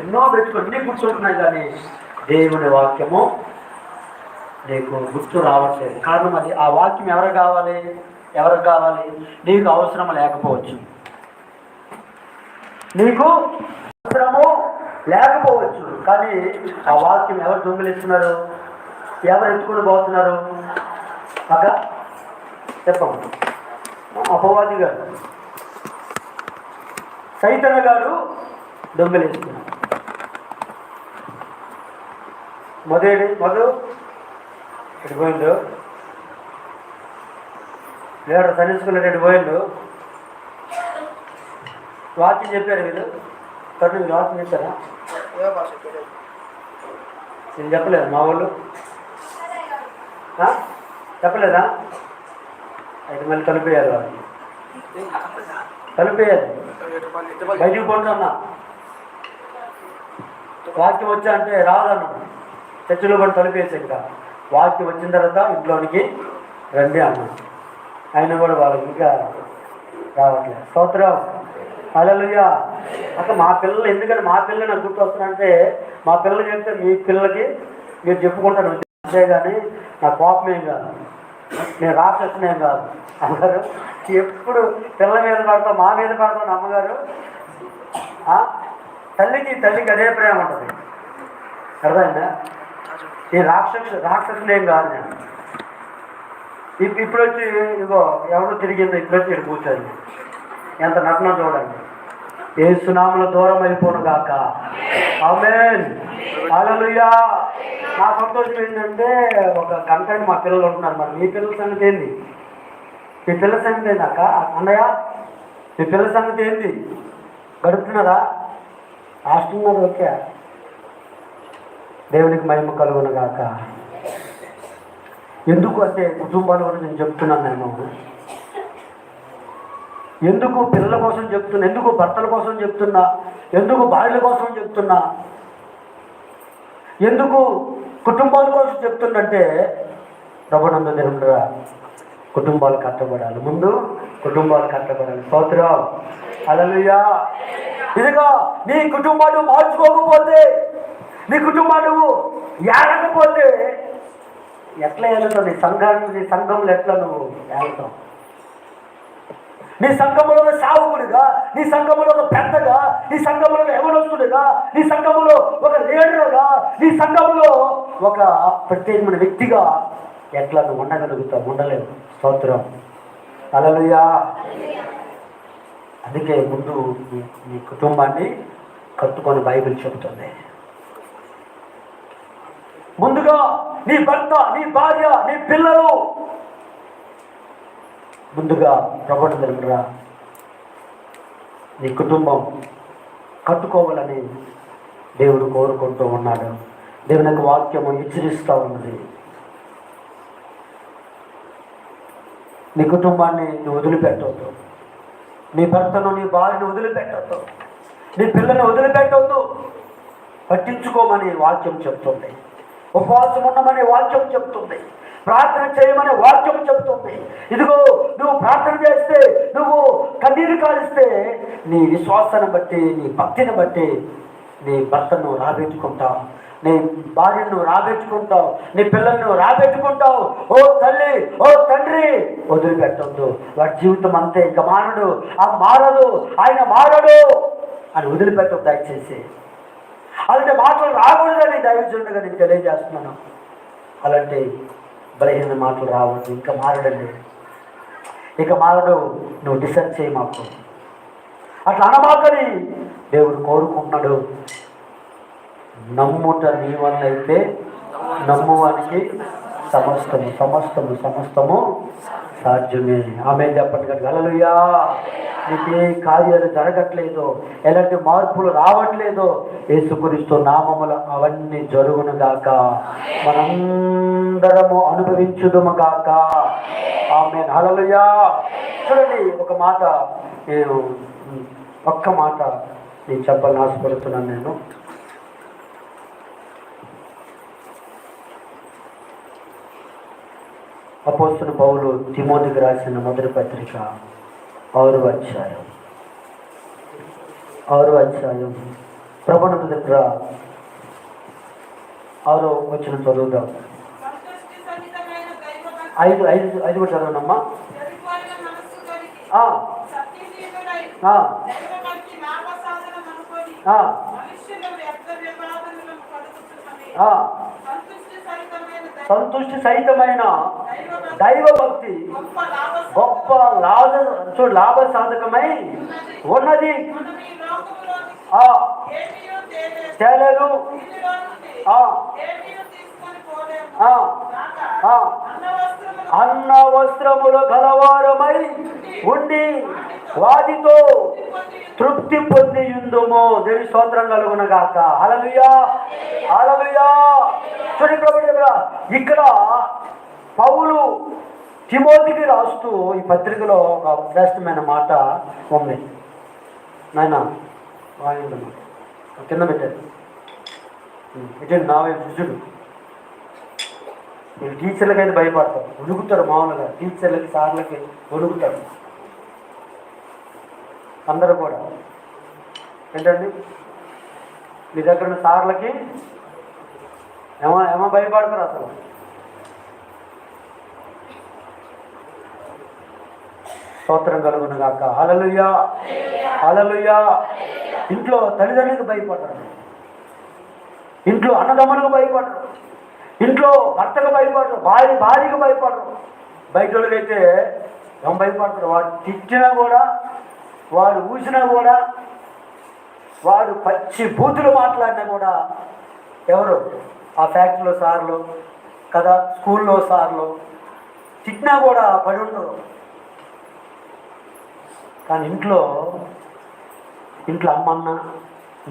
ఎన్నో పెట్టుకుని అన్నీ గుర్తుంటున్నాయి కానీ దేవుని వాక్యము నీకు గుర్తు రావట్లేదు. కారణం అది ఆ వాక్యం ఎవరు కావాలి? ఎవరికి కావాలి? నీకు అవసరం లేకపోవచ్చు. నీకు అవసరము లేకపోవచ్చు. కానీ ఆ వాక్యం ఎవరు దొంగిలిస్తున్నారు? ఎవరు ఎత్తుకుని పోతున్నారు? అక్క చెప్పండి అపవాది గారు. సైతన్య గారు దొంగిలిస్తున్నారు. మొదటి మధు? ఇటు పోయిండు? లేడు సైన్స్ స్కూల్ పోయిండు? వాక్యం చెప్పారు వీళ్ళు. కాబట్టి మీరు వాక్యం చెప్పారా? నేను చెప్పలేదు మా వాళ్ళు? చెప్పలేదా? అయితే మళ్ళీ కలిపేయాలి వాళ్ళని. కలిపేయాలి బయటికి పోండి అన్న. వాక్యం వచ్చా అంటే రాదన్నాడు. చర్చిలో కూడా తలిపేసి ఇంకా వాక్యం వచ్చిన తర్వాత ఇంట్లోనికి రండి అన్నాడు. ఆయన కూడా వాళ్ళకి ఇంకా రావట్లేదు. స్తోత్రం. అలలుగా అక్క మా పిల్లలు ఎందుకంటే మా పిల్లలు నాకు గుర్తొస్తున్నారంటే మా పిల్లలు చెప్తే మీ పిల్లలకి మీరు చెప్పుకుంటారు. అంతే కానీ నా కోపమేం కాదు. నేను రాక్షసునేం కాదు. అమ్మగారు ఎప్పుడు పిల్లల మీద పడతాం మా మీద పడతాం అమ్మగారు? తల్లికి తల్లికి అదే ప్రేమ ఉంటుంది. అర్థమైందా? ఈ రాక్షసు ఏం కాదు నేను. ఇప్పుడు వచ్చి ఇగో ఎవరు తిరిగిందో ఇప్పుడు వచ్చి ఇక్కడ కూర్చోండి. ఎంత నటన చూడండి. ఏ సునాములు దూరం అయిపోను కాక ఆమేన్. హల్లెలూయా. నా సంతోషం ఏంటంటే ఒక గంట మా పిల్లలు ఉంటున్నారు మరి. మీ పిల్లల సంగతి ఏంది? మీ పిల్లల సంగతి ఏంది అక్క? అన్నయ్య మీ పిల్లల సంగతి ఏంది? గడుపుతున్నారా? రాష్ట్రంలో ఓకే. దేవునికి మహిమ కలుగునగాక ఎందుకు అంటే కుటుంబాల గురించి నేను చెప్తున్నాను నేను ఎందుకు పిల్లల కోసం చెప్తున్నా? ఎందుకు భర్తల కోసం చెప్తున్నా? ఎందుకు భార్యల కోసం చెప్తున్నా? ఎందుకు కుటుంబాల కోసం చెప్తున్నంటే ప్రభునంద దేవుడుగా కుటుంబాలు కట్టబడాలి. ముందు కుటుంబాలు కట్టబడాలి. స్తోత్రం. అలలుయా ఇదిగో నీ కుటుంబాలు మార్చుకోకపోతే నీ కుటుంబాలు ఏడకపోతే ఎట్లా వెళ్తావు నీ సంఘాన్ని నీ సంఘంలో ఎట్లా నువ్వు వెళ్తావు నీ సంఘములో ఒక సావుకుడిగా? నీ సంఘములో ఒక పెద్దగా? నీ సంఘములో ఒక యవనస్తుడిగా? నీ సంఘములో ఒక లీడర్గా? నీ సంఘములో ఒక ప్రత్యేకమైన వ్యక్తిగా ఎట్లా నువ్వు ఉండగలుగుతావు? ఉండలేవు. స్తోత్రం. అలలుయా అందుకే ముందు నీ కుటుంబాన్ని కట్టుకొని బైబిల్ చెబుతుంది. ముందుగా నీ భర్త నీ భార్య నీ పిల్లలు ముందుగా ప్రభుత్వం తెలుపురా నీ కుటుంబం కట్టుకోవాలని దేవుడు కోరుకుంటూ ఉన్నాడు. దేవుని యొక్క వాక్యము హెచ్చరిస్తూ ఉన్నది. నీ కుటుంబాన్ని నువ్వు వదిలిపెట్టవద్దు నీ భర్తను నీ భార్యను వదిలిపెట్టవద్దు నీ పిల్లని వదిలిపెట్టవద్దు పట్టించుకోమని వాక్యం చెప్తుంది. ఉపవాసం ఉండమని వాక్యం చెప్తుంది. ప్రార్థన చేయమని వాక్యం చెప్తుంది. ఇదిగో నువ్వు ప్రార్థన చేస్తే నువ్వు కన్నీరు కాలిస్తే నీ విశ్వాసాన్ని బట్టి నీ భక్తిని బట్టి నీ భర్తను రాబెట్టుకుంటావు. నీ భార్యను రాబెట్టుకుంటావు. నీ పిల్లల్ని రాబెట్టుకుంటావు. ఓ తల్లి ఓ తండ్రి వదిలిపెట్టొద్దు. వాడి జీవితం అంతే ఇంకా మారడు. ఆ మారదు ఆయన మారడు అని వదిలిపెట్టదు దయచేసి. అలాంటి మాటలు రాకూడదని దైవజనుడిగా నేను తెలియజేస్తున్నాను. అలాంటి బలహీన మాటలు రావద్దు ఇంకా మారడండి. ఇక మారడు నువ్వు డిసైడ్ చేయి మాకు. అట్లా అనమాకని దేవుడు కోరుకుంటున్నాడు. నమ్ముట నీ వల్ల అయితే నమ్మువానికి సమస్తము సమస్తము సమస్తము సాధ్యమే. ఆమె చెప్పండి కదా గలలుయా నీకు ఏ కార్యాలు జరగట్లేదు ఎలాంటి మార్పులు రావట్లేదు. యేసుక్రీస్తు నామములు అవన్నీ జరుగును గాక. మనందరము అనుభవించుదుము గాక. ఆమె హలలుయా చూడండి ఒక మాట నేను ఒక్క మాట నేను చెప్పాలని ఆశపడుతున్నాను నేను. అపోస్తున్న పౌలు తిమోతికి రాసిన మొదటి పత్రిక. ఆరు అధ్యాయం ఆరు అధ్యాయం ప్రభునందు దగ్గర ఆరో వచ్చిన చదువుదాం. ఐదు ఐదు ఐదు కూడా చదవనమ్మా. సంతుష్టి సహితమైన దైవభక్తి గొప్ప లాభ చూడు లాభ సాధకమై ఉన్నది. ఆ ఏమీయూ ఆ, ఆ, ఆ. అన్న వస్త్రములు గలవారమై ఉండి వాటితో తృప్తి పొంది ఉందమో దేవి స్తోత్రం కలుగున గాక అలలుయా హలలుయా చూడండి ఇక్కడ పౌలు తిమోతికి రాస్తూ ఈ పత్రికలో ఒక శ్రేష్టమైన మాట ఉంది. నాయన కింద పెట్టారు ఇటు నావే విజుడు చూసుడు. వీళ్ళు భయపడతారు. ఉడుకుతారు మామూలుగా. టీచర్లకి సార్లకి ఉడుకుతారు అందరూ కూడా. ఏంటండి? మీ దగ్గర ఉన్న సార్లకి ఏమో ఏమో భయపడతారు అసలు. స్తోత్రం కలుగును గాక అలలుయా అలలుయా ఇంట్లో తల్లిదండ్రులకు భయపడరు ఇంట్లో అన్నదమ్ములకు భయపడరు ఇంట్లో భర్తకు భయపడరు భార్య భార్యకు భయపడరు బయట వాళ్ళకైతే ఏం భయపడతారు? వాడు తిట్టినా కూడా వాడు ఊసినా కూడా వాడు పచ్చి బూతులు మాట్లాడినా కూడా ఎవరు? ఆ ఫ్యాక్టరీలో సార్లు కదా? స్కూల్లో సార్లు తిట్టినా కూడా పడి ఉండరు. కానీ ఇంట్లో ఇంట్లో అమ్మన్న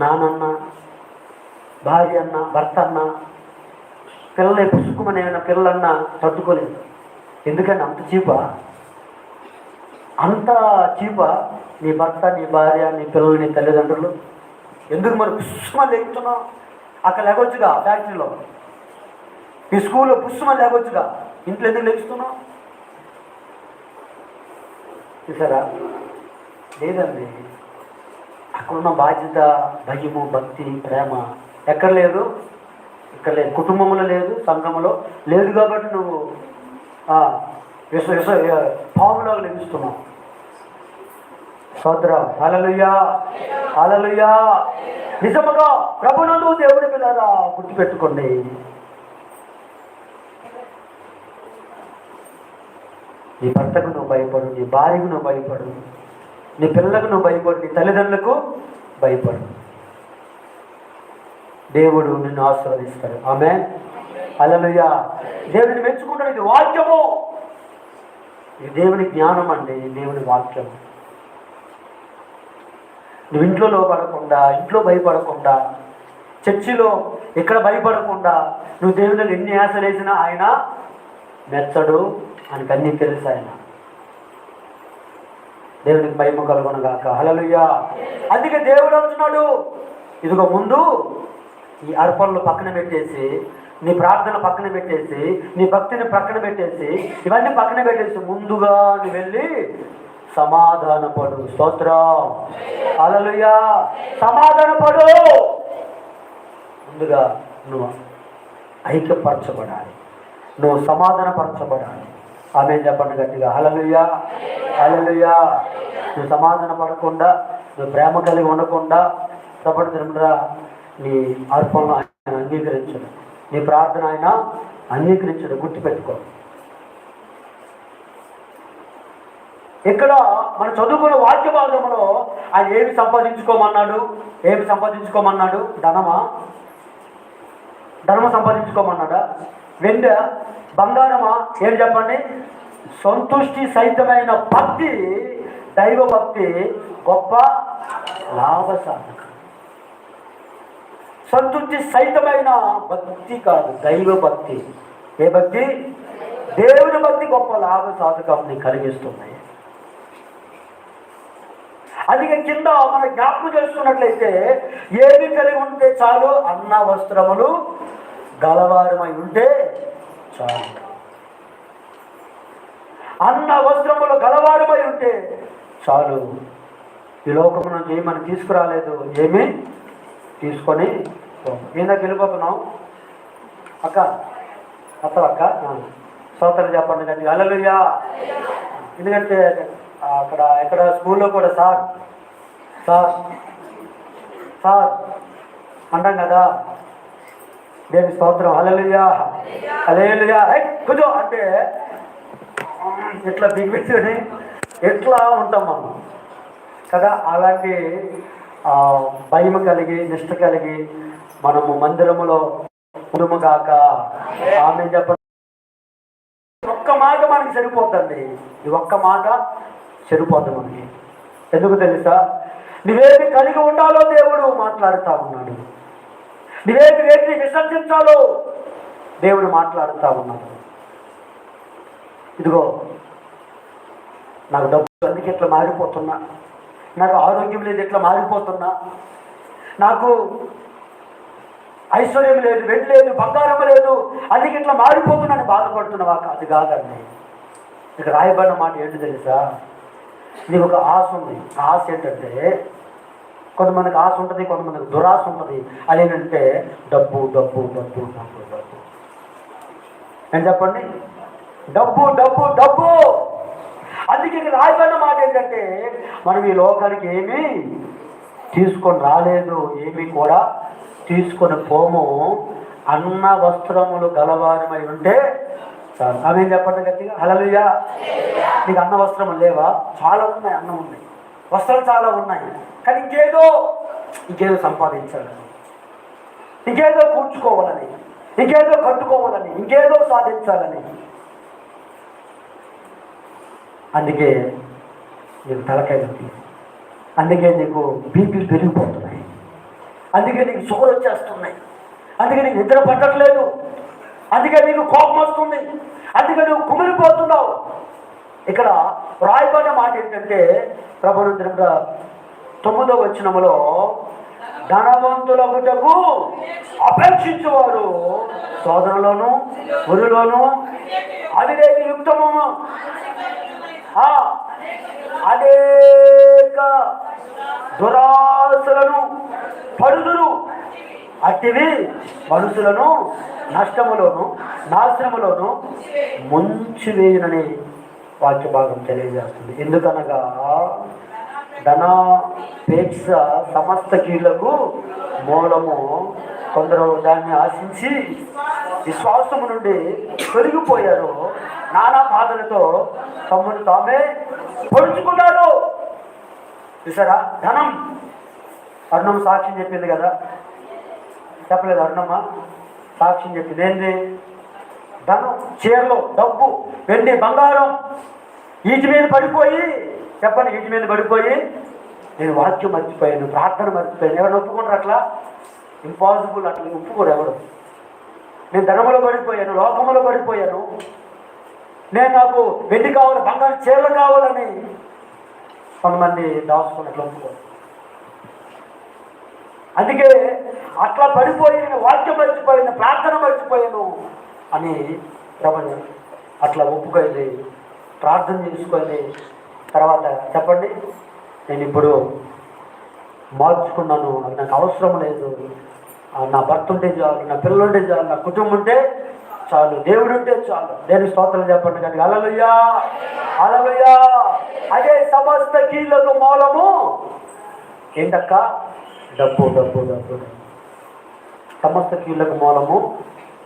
నానన్న భార్య అన్న భర్త అన్న పిల్లల్ని పుసుకుమని ఏమైనా పిల్లలన్నా తట్టుకోలేదు. ఎందుకంటే అంత చీపా? అంత చీపా నీ భర్త నీ భార్య నీ పిల్లలు నీ తల్లిదండ్రులు? ఎందుకు మరి పుష్మని లేకుతున్నావు అక్కడ లేకొచ్చుగా ఫ్యాక్టరీలో. ఈ స్కూల్లో పుష్మని లేకొచ్చుగా ఇంట్లో ఎందుకు లేచుతున్నావు చూసారా? లేదండి. అక్కడున్న బాధ్యత భయము భక్తి ప్రేమ ఎక్కడ లేదు. ఇక్కడ లేదు. కుటుంబంలో లేదు సంఘంలో లేదు కాబట్టి నువ్వు విశ్వ విశ్వ పాములో లభిస్తున్నావు సోదరం అలలుయా అలలుయా నిజముగా ప్రభునందు దేవుడి పిల్లరా గుర్తుపెట్టుకోండి. నీ భర్తకు నువ్వు భయపడు నీ భార్యకు నువ్వు భయపడు. నీ పిల్లలకు నువ్వు భయపడు నీ తల్లిదండ్రులకు భయపడు. దేవుడు నిన్ను ఆశీర్వదిస్తాడు. ఆమె అలలుయా దేవుడిని మెచ్చుకుంటాడు ఇది వాక్యము. ఇది దేవుని జ్ఞానం అండి దేవుని వాక్యం నువ్వు ఇంట్లో లోపడకుండా ఇంట్లో భయపడకుండా చర్చిలో ఇక్కడ భయపడకుండా నువ్వు దేవుని ఎన్ని ఆశలు వేసినా ఆయన మెచ్చడు ఆయనకు అన్నీ తెలుసు ఆయన. దేవునికి భయము కలుగును గాక హలలుయ్యా అందుకే దేవుడు అంటున్నాడు ఇదిగో ముందు ఈ అర్పణలు పక్కన పెట్టేసి నీ ప్రార్థన పక్కన పెట్టేసి నీ భక్తిని పక్కన పెట్టేసి ఇవన్నీ పక్కన పెట్టేసి ముందుగా నువ్వు వెళ్ళి సమాధానపడు స్తోత్రం. హల్లెలూయా. సమాధానపడు ముందుగా నువ్వు ఐక్యపరచబడాలి. నువ్వు సమాధానపరచబడాలి ఆమె చెప్పండి గట్టిగా. అలలుయా అలలుయా నువ్వు సమాధాన పడకుండా నువ్వు ప్రేమ కలిగి ఉండకుండా కాబట్టి తిరుమల నీ అర్పణను ఆయన అంగీకరించడు. నీ ప్రార్థన ఆయన అంగీకరించడు. గుర్తుపెట్టుకో. ఇక్కడ మనం చదువుకున్న వాక్య భాగంలో ఆయన ఏమి సంపాదించుకోమన్నాడు? ఏమి సంపాదించుకోమన్నాడు? ధనమా? ధనము సంపాదించుకోమన్నాడా? వెండ బంగారమా? ఏం చెప్పండి? సంతుష్టి సహితమైన భక్తి దైవ భక్తి గొప్ప లాభ సాధకం సంతుష్టి సహితమైన భక్తి కాదు దైవ భక్తి ఏ భక్తి? దేవుని భక్తి గొప్ప లాభ సాధకాన్ని కలిగిస్తుంది. అందుకే కింద మన జ్ఞాపకం చేసుకున్నట్లయితే ఏమి కలిగి ఉంటే చాలు? అన్న వస్త్రములు గలవారమై ఉంటే చాలు. అన్న వస్త్రములు గలవారమై ఉంటే చాలు. ఈ లోకం నుంచి ఏమని తీసుకురాలేదు? ఏమీ? తీసుకొని ఏందాక వెళ్ళిపోతున్నావు అక్క అత్తవ అక్క? సోదరు చెప్పండి కానీ అలలుయా ఎందుకంటే అక్కడ ఇక్కడ స్కూల్లో కూడా సార్. సార్. సార్. అంటాం కదా. దేని స్తోత్రం? అలలుయా అలేలుయా కొంచెం అంటే ఇట్లా బిగిపెట్టుకొని ఎట్లా ఉంటాం మనం కదా అలాంటి భయం కలిగి నిష్ట కలిగి మనము మందిరములో కుడుము కాక ఆమె ఒక్క మాట మనకి సరిపోతుంది ఈ ఒక్క మాట సరిపోద్ది మనకి. ఎందుకు తెలుసా? నువ్వేమి కలిగి ఉండాలో దేవుడు మాట్లాడుతూ ఉన్నాడు. నువ్వేమి వేటిని విసర్జించాలో దేవుడు మాట్లాడుతూ ఉన్నాడు. ఇదిగో నాకు డబ్బు అందుకే ఇట్లా మారిపోతున్నా. నాకు ఆరోగ్యం లేదు ఇట్లా మారిపోతున్నా. నాకు ఐశ్వర్యం లేదు వెండి లేదు బంగారం లేదు అందుకే ఇట్లా మారిపోతున్నాను బాధపడుతున్నావా? అది కాదండి. ఇక రాయబడిన మాట ఏంటి తెలుసా? నీకు ఒక ఆశ ఉంది. ఆశ ఏంటంటే కొంతమందికి ఆశ ఉంటుంది కొంతమందికి దురాశ ఉంటుంది. అదేంటంటే డబ్బు డబ్బు డబ్బు డబ్బు డబ్బు. ఏం చెప్పండి? డబ్బు డబ్బు డబ్బు! అందుకే ఇక్కడ రాయబడిన మాట ఏంటంటే మనం ఈ లోకానికి ఏమీ తీసుకొని రాలేదు ఏమీ కూడా తీసుకొని పోము. అన్న వస్త్రములు గలవారమై ఉంటే చాలు. ఆమె చెప్పండి గట్టిగా? హలలుయా నీకు అన్న వస్త్రములు లేవా? చాలా ఉన్నాయి అన్నం ఉన్నాయి. వస్త్రాలు చాలా ఉన్నాయి. కానీ ఇంకేదో ఇంకేదో సంపాదించాలని ఇంకేదో కూర్చుకోవాలని ఇంకేదో కట్టుకోవాలని ఇంకేదో సాధించాలని అందుకే నీకు తలకాయ నొప్పి. అందుకే నీకు బీపీ పెరిగిపోతున్నాయి. అందుకే నీకు షుగర్ వచ్చేస్తున్నాయి. అందుకే నీకు నిద్ర పట్టట్లేదు. అందుకే నీకు కోపం వస్తుంది. అందుకే నువ్వు కుమిలిపోతున్నావు. ఇక్కడ రాయబడిన మాట ఏంటంటే ప్రభుత్వ తొమ్మిదో వచ్చినములో ధనవంతులగుటకు అపేక్షించేవారు సోదరులోను గురులోను అవివేక యుక్తము అనేక దురాశలను పడుదురు. అట్టివి మనుషులను నష్టములోను నాశనములోను ముంచివేయునని వాక్య భాగం తెలియజేస్తుంది. ఎందుకనగా ధనాపేక్ష సమస్త కీళ్ళకు మూలము కొందరు దాన్ని ఆశించి విశ్వాసము నుండి తొలగిపోయారు నానా బాధలతో తమ్ముడు తామే పొడుచుకున్నాడు. చూసారా? ధనం. అరుణమ్మ సాక్ష్యం చెప్పింది కదా. చెప్పలేదు అరుణమ్మ. సాక్ష్యం చెప్పింది. ఏంది? ధనం చీరలు డబ్బు వెండి బంగారం. వీటి మీద పడిపోయి చెప్పండి వీటి మీద పడిపోయి నేను వాక్యం మర్చిపోయాను ప్రార్థన మర్చిపోయాను. ఎవరు ఒప్పుకుంటారు అట్లా? ఇంపాసిబుల్ అట్లా. ఒప్పుకోరు ఎవరు? నేను ధనములో పడిపోయాను లోకములో పడిపోయాను. నేను నాకు వెండి కావాలి బంగారు చీరలు కావాలని కొంతమంది దాచుకున్నట్లు ఒప్పుకోరు అందుకే అట్లా పడిపోయి నేను వాక్యం మర్చిపోయాను ప్రార్థన మర్చిపోయాను అని ప్రపంచం అట్లా ఒప్పుకొని ప్రార్థన చేసుకొని తర్వాత చెప్పండి నేను ఇప్పుడు మార్చుకున్నాను నాకు అవసరం లేదు. నా భర్త ఉంటే చాలు నా పిల్లలు ఉంటే చాలు నా కుటుంబం ఉంటే చాలు. దేవుడు ఉంటే చాలు. నేను స్తోత్రం చెప్పండి కానీ అలలుయ్యా. అలలుయ్యా. అదే సమస్త కీళ్ళకు మూలము. ఏంటక్క? డబ్బు డబ్బు డబ్బు. సమస్త కీళ్ళకు మూలము.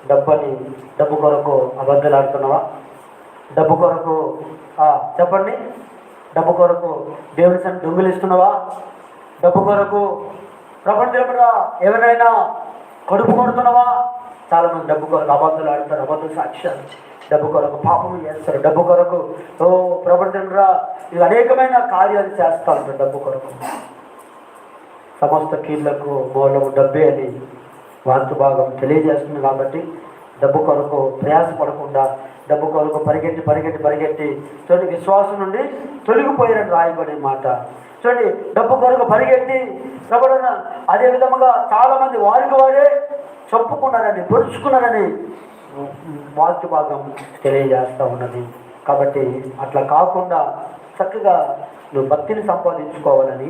డబ్బని డబ్బు కొరకు అబద్ధాలు ఆడుతున్నావా? డబ్బు కొరకు చెప్పండి. డబ్బు కొరకు దేవుని సన్ని దొంగిలిస్తున్నావా డబ్బు కొరకు ప్రపంచంలో ఎవరైనా కడుపు కొడుతున్నావా? చాలా మంది డబ్బు కొరకు అబద్ధాలు ఆడతారు అబద్ధ సాక్ష్యాలు. డబ్బు కొరకు పాపం చేస్తారు డబ్బు కొరకు ఓ ప్రవర్తనరా ఇది అనేకమైన కార్యాలు చేస్తారు డబ్బు కొరకు. సమస్త కీళ్ళకు మూలము డబ్బే అని వాస్తు భాగం తెలియజేస్తుంది కాబట్టి డబ్బు కొరకు ప్రయాసపడకుండా డబ్బు కొరకు పరిగెట్టి పరిగెట్టి పరిగెట్టి తొలి విశ్వాసం నుండి తొలగిపోయారని రాయబడే మాట. చూడండి డబ్బు కొరకు పరిగెత్తి ఎవరైనా అదే విధముగా చాలా మంది వారికి వారే చెప్పుకున్నారని పొరుచుకున్నారని వాక్య భాగం తెలియజేస్తూ ఉన్నది. కాబట్టి అట్లా కాకుండా చక్కగా నువ్వు భక్తిని సంపాదించుకోవాలని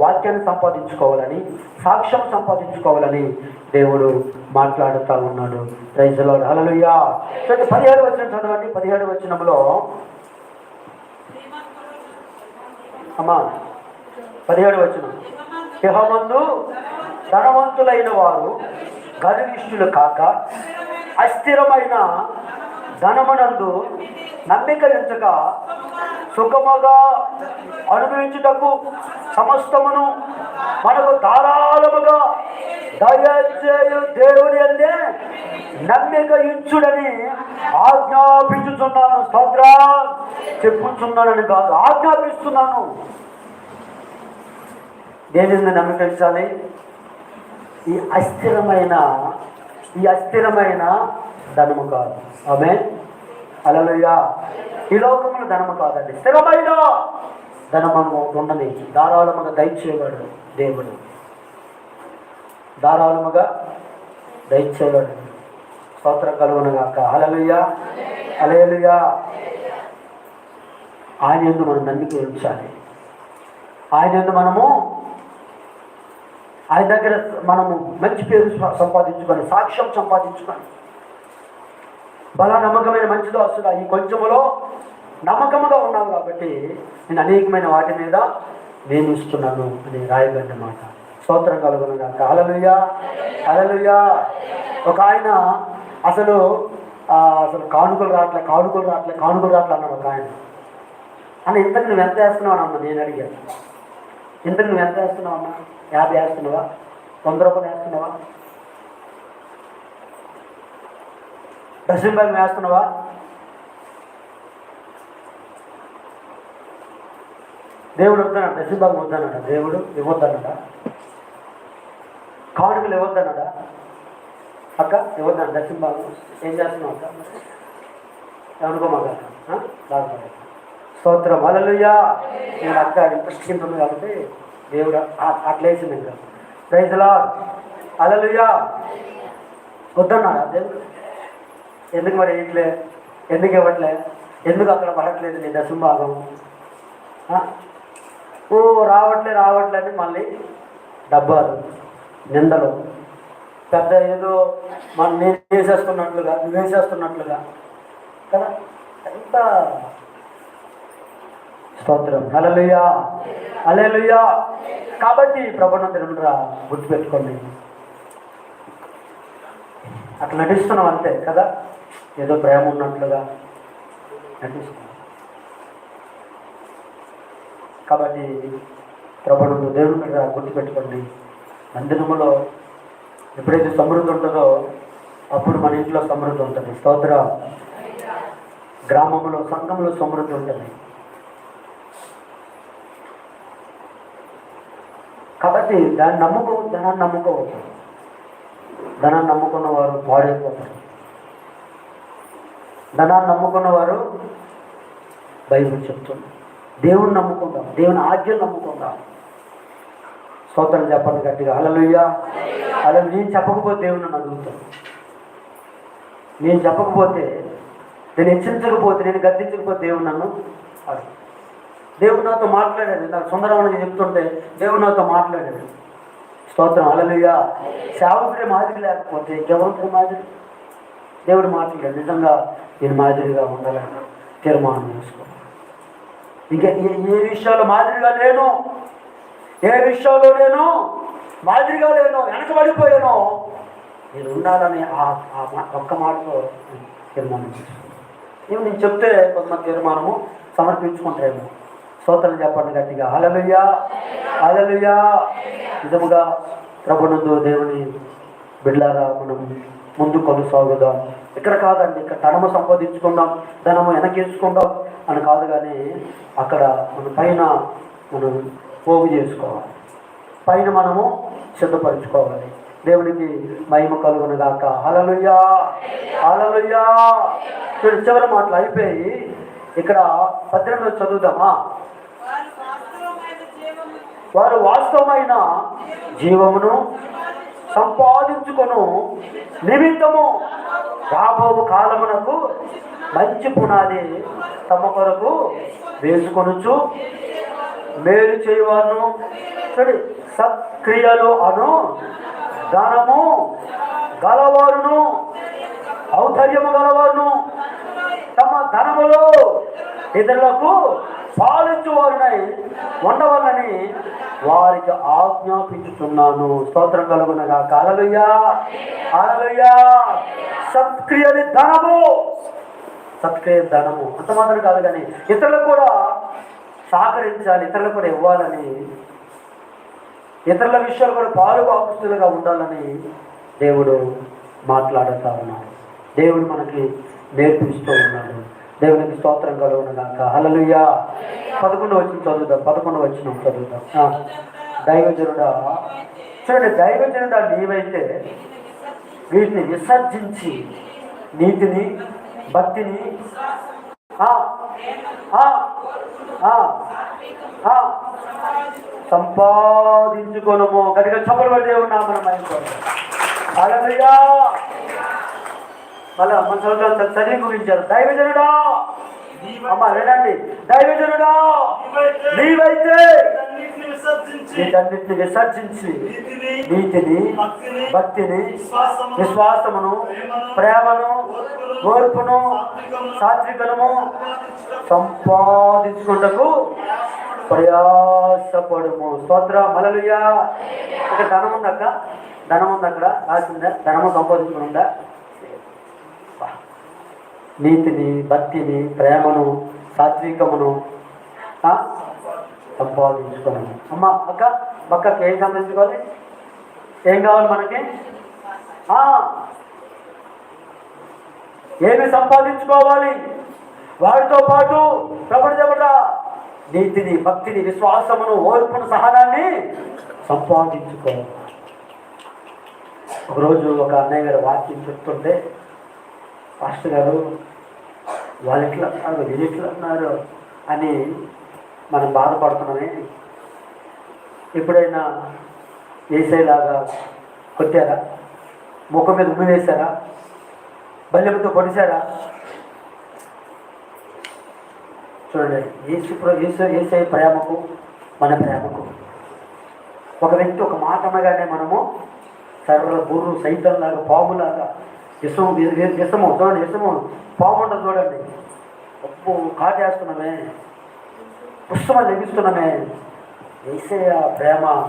వాక్యాన్ని సంపాదించుకోవాలని సాక్ష్యం సంపాదించుకోవాలని దేవుడు మాట్లాడుతూ ఉన్నాడు. రైతులో అలలుయ్యా చూడండి పదిహేడు వచ్చిన చదవండి. పదిహేడు వచ్చినంలో అమ్మా పదిహేడు వచ్చిన యహమందు ధనవంతులైన వారు గర్విష్ఠులు కాక అస్థిరమైన ధనమునందు నమ్మిక ఎంచక సుఖముగా అనుభవించుటకు సమస్తమును మనకు ధారాళముగా దయచేయు దేవుని అందే నమ్మిక ఇచ్చుడని ఆజ్ఞాపించుతున్నాను స్తోత్ర. చెప్పుచున్నానని కాదు ఆజ్ఞాపిస్తున్నాను. దేని మీద నమ్మిక ఈ అస్థిరమైన ఈ అస్థిరమైన ధనము కాదు ఆమె అలలుయా ఈ లోకములు ధనము కాదండి స్థిరమైన ధనము ఉండని ధారాళముగా దయచేవాడు దేవుడు. ధారాళముగా దయచేవాడు స్తోత్రం కలుగునగాక. అలలుయా అలేలుయా ఆయన ఎందు మనం నమ్మిక ఉంచాలి. ఆయన ఎందు మనము ఆయన దగ్గర మనము మంచి పేరు సంపాదించుకొని సాక్ష్యం సంపాదించుకొని. బల నమ్మకమైన మంచిదో వస్తుందా ఈ కొంచెములో నమ్మకముగా ఉన్నాను కాబట్టి నేను అనేకమైన వాటి మీద నేను ఇస్తున్నాను అని రాయబడిన మాట. స్తోత్రం కలుగునుగా అలలుయా అలలుయా ఒక ఆయన అసలు అసలు కానుకలు రావట్లే కానుకలు రావట్లే కానుకలు రావట్లే అన్నాడు ఒక ఆయన. అన్న ఇంతకు నువ్వు ఎంత వేస్తున్నావు అన్న? నేను అడిగాను. ఇంతకు నువ్వు ఎంత వేస్తున్నావు అన్న? యాభై వేస్తున్నావా? వంద రూపాయలు వేస్తున్నావా? Dozen bag వేస్తున్నావా? దేవుడు వద్దన్నాడు డజన్ బ్యాగ్ వద్దన్నాడా దేవుడు ఇవ్వద్దన్నాడా? కానుకలు ఇవ్వద్దన్నాడా? అక్క ఇవ్వద్దాను డజన్ బ్యాగ్ ఏం చేస్తున్నావు అక్క? అనుకోమాక బాగుపడే స్తోత్రం. అలలుయ్యా నేను అక్క ఇంట్రెస్ట్ కింద ఉంది కాబట్టి దేవుడు ఆ- అట్లా వేసింది ఇంకా. ప్రైజ్లా అలలుయా వద్దన్నాడా దేవుడు? ఎందుకు మరి వేయట్లే ఎందుకు ఇవ్వట్లే? ఎందుకు అక్కడ పడట్లేదు నీ దశంభాగం? ఓ రావట్లే రావట్లే అని మళ్ళీ డబ్బాలు నిందలు. పెద్ద ఏదో మనం నేను వేసేస్తున్నట్లుగా నువ్వు వేసేస్తున్నట్లుగా. కదా? ఎంత స్తోత్రం. అలలుయా అలలుయా కాబట్టి ప్రభుత్వ గుర్తుపెట్టుకోండి. అట్లా నటిస్తున్నాం అంతే కదా? ఏదో ప్రేమ ఉన్నట్లుగా నటిస్తున్నాం. కాబట్టి ప్రభుత్వ దేవుడి మీద గుర్తుపెట్టుకోండి. మందిరములో ఎప్పుడైతే సమృద్ధి ఉంటుందో అప్పుడు మన ఇంట్లో సమృద్ధి ఉంటుంది. స్తోత్ర. గ్రామంలో సంఘంలో సమృద్ధి ఉంటుంది. కాబట్టి దాన్ని నమ్ముకోవద్దు ధనాన్ని నమ్ముకోవచ్చు ధనాన్ని నమ్ముకున్న వారు పాడైపోతారు. ధనాన్ని నమ్ముకున్న వారు బైబిల్ చెప్తుంది. దేవుని నమ్ముకుందాం దేవుని ఆజ్ఞలు నమ్ముకుందాం స్తోత్రం చెప్పండి గట్టిగా. అలలుయ్యా అలా నేను చెప్పకపోతే దేవుని నన్ను అడుగుతాను నేను చెప్పకపోతే నేను హెచ్చరించకపోతే నేను గద్దించకపోతే దేవుడు నన్ను అడుగుతాను దేవుడు నాతో మాట్లాడాడు. నాకు సుందరమని చెప్తుంటే దేవుడు నాతో మాట్లాడాడు. స్తోత్రం. అలలుగా సేవకుడి మాదిరి లేకపోతే ఇంకెవరి మాదిరి. దేవుడు మాట్లాడాడు నిజంగా నేను మాదిరిగా ఉండాలని తీర్మానం చేసుకో ఇంకా ఏ ఏ విషయాలు మాదిరిగా లేను ఏ విషయంలో నేను మాదిరిగా లేను వెనకబడిపోయాను నేను ఉండాలని ఆ ఆ ఒక్క మాటతో తీర్మానం చేసుకున్నాను ఏమి నేను చెప్తే కొంతమంది తీర్మానము సమర్పించుకుంటారేమో. స్తోత్రం చెప్పండి గట్టిగా. అలలుయా అలలుయా నిజముగా ప్రభునందు దేవుని బిడ్లారా మనం ముందు కొనసాగుదాం. ఇక్కడ కాదండి ఇక్కడ ధనము సంపాదించుకుందాం ధనము వెనకేసుకుందాం అని కాదు కానీ అక్కడ మన పైన మనం పోగు చేసుకోవాలి. పైన మనము సిద్ధపరచుకోవాలి. దేవునికి మహిమ కలుగునగాక గాక. హలలుయ్యా చివరి మాటలు అయిపోయి ఇక్కడ పద్దెనిమిది చదువుదామా? వారు వాస్తవమైన జీవమును సంపాదించుకొను. నిమిత్తము రాబోవు కాలమునకు మంచి పునాది తమ కొరకు వేసుకొనుచు మేలు చేయవారును. చూడండి సత్క్రియలు అను ధనము గలవారును ఔద్ధర్యము గలవారును తమ ధనములో ఇతరులకు పాలించువారునై ఉండవాలని వారికి ఆజ్ఞాపించుతున్నాను స్తోత్రం కలుగునగా. కాలలుయ్యా. కాలలుయ్యా. సత్క్రియని ధనము సత్క్రియ ధనము. అంత మాత్రం కాదు కానీ ఇతరులకు కూడా సహకరించాలి ఇతరులకు కూడా ఇవ్వాలని ఇతరుల విషయాలు కూడా పాలు పాపుస్తులుగా ఉండాలని దేవుడు మాట్లాడుతూ ఉన్నాడు. దేవుడు మనకి నేర్పిస్తూ ఉన్నాడు. దేవునికి స్తోత్రం కలుగునగాక హల్లెలూయా. పదకొండు వచ్చిన చదువుదాం పదకొండు వచ్చిన చదువుదాం. దైవజనుడా చూడండి దైవజనుడా నీవైతే వీటిని విసర్జించి నీతిని భక్తిని ఆ, ఆ, ఆ, ఆ, సంపాదించుకోనము. గట్టిగా చప్పలు పడి దేవుడు నామన అలలుయా మళ్ళా మన చదువుతాం చదివి ముగించారు దైవజనుడా! అమ్మ వినండి. దైవజనుడా! నీవైతే వీటన్నిటిని విసర్జించి నీతిని భక్తిని విశ్వాసమును విశ్వాసమును ప్రేమను ఓర్పును సాత్వికము సంపాదించుకుంటకు ప్రయాసపడుము. స్తోత్ర. మలలుయా ఇక్కడ ధనం ఉందక్క ధనం ఉంది అక్కడ. రాసిందా? ధనము సంపాదించుకుందా నీతిని భక్తిని ప్రేమను సాత్వికమును సంపాదించుకోవాలి. అమ్మ అక్క అక్కకి ఏం సంపాదించుకోవాలి? ఏం కావాలి మనకి? ఏమి సంపాదించుకోవాలి? వారితో పాటు ప్రపంచపడ నీతిని భక్తిని విశ్వాసమును ఓర్పును సహనాన్ని సంపాదించుకోవాలి ఒకరోజు ఒక అన్నయ్య గారు వాక్యం చెప్తుంటే పాస్టర్ గారు వాళ్ళు ఎట్లా అన్నారు నేను ఎట్లా అన్నారు అని మనం బాధపడుతున్నామే. ఎప్పుడైనా వేసేలాగా కొట్టారా? ముఖం మీద ఉమ్మి వేశారా? బల్లెంతో పొడిచారా చూడండి ఏసు ఏసు ఏసై ప్రేమకు మన ప్రేమకు. ఒక వ్యక్తి ఒక మాట అనగానే మనము సర్వ గురు సైతంలాగా పాములాగా విషము వి- విషము చూడండి విషము పాము చూడండి. ఉప్పు కాటేస్తున్నామే పుష్పమ లభిస్తున్నామే వేసేయ ప్రేమ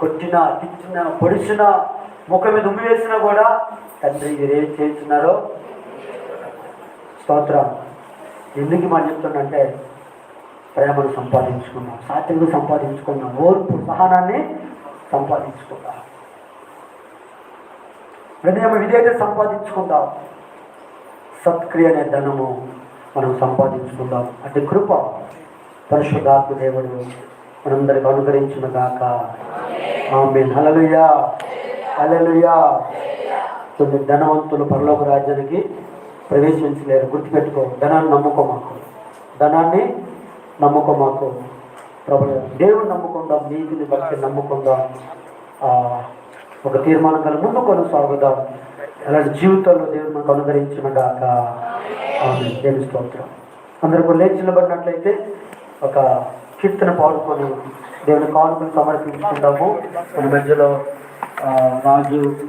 కొట్టినా తిట్టినా పొడిచినా ముఖం మీద ఉమ్మి వేసినా కూడా తండ్రి మీరేం ఏం చేస్తున్నారో? స్తోత్రం. ఎందుకు మనం చెప్తుందంటే ప్రేమను సంపాదించుకున్నాం సాత్వికను సంపాదించుకున్నాం ఓర్పు సహనాన్ని సంపాదించుకున్నాం. హృదయం విధేయత సంపాదించుకుందాం. సత్క్రియ అనే ధనము మనం సంపాదించుకుందాం. అంటే కృప పరిశుద్ధాత్మ దేవుడు మనందరికి అనుగ్రహించిన గాక ఆమె హలలుయా హలలుయా కొన్ని ధనవంతులు పరలోక రాజ్యానికి ప్రవేశించలేరు. గుర్తుపెట్టుకో ధనాన్ని నమ్ముకో మాకు. ధనాన్ని నమ్ముకో మాకు. ప్రభు దేవుడు నమ్ముకుందాం నీతిని బట్టి నమ్ముకుందాం. ఒక తీర్మానం కల ముందు కొనసాగుదాం. అలాంటి జీవితంలో దేవుడు మనకు అనుగ్రహించిన గాక. దేవుని స్తోత్రం. అందరూ కూడా లేచి నిలబడినట్లయితే ఒక కీర్తన పాడుకొని దేవుని కానుకలు సమర్పించుకుంటాము మన మధ్యలో రాజు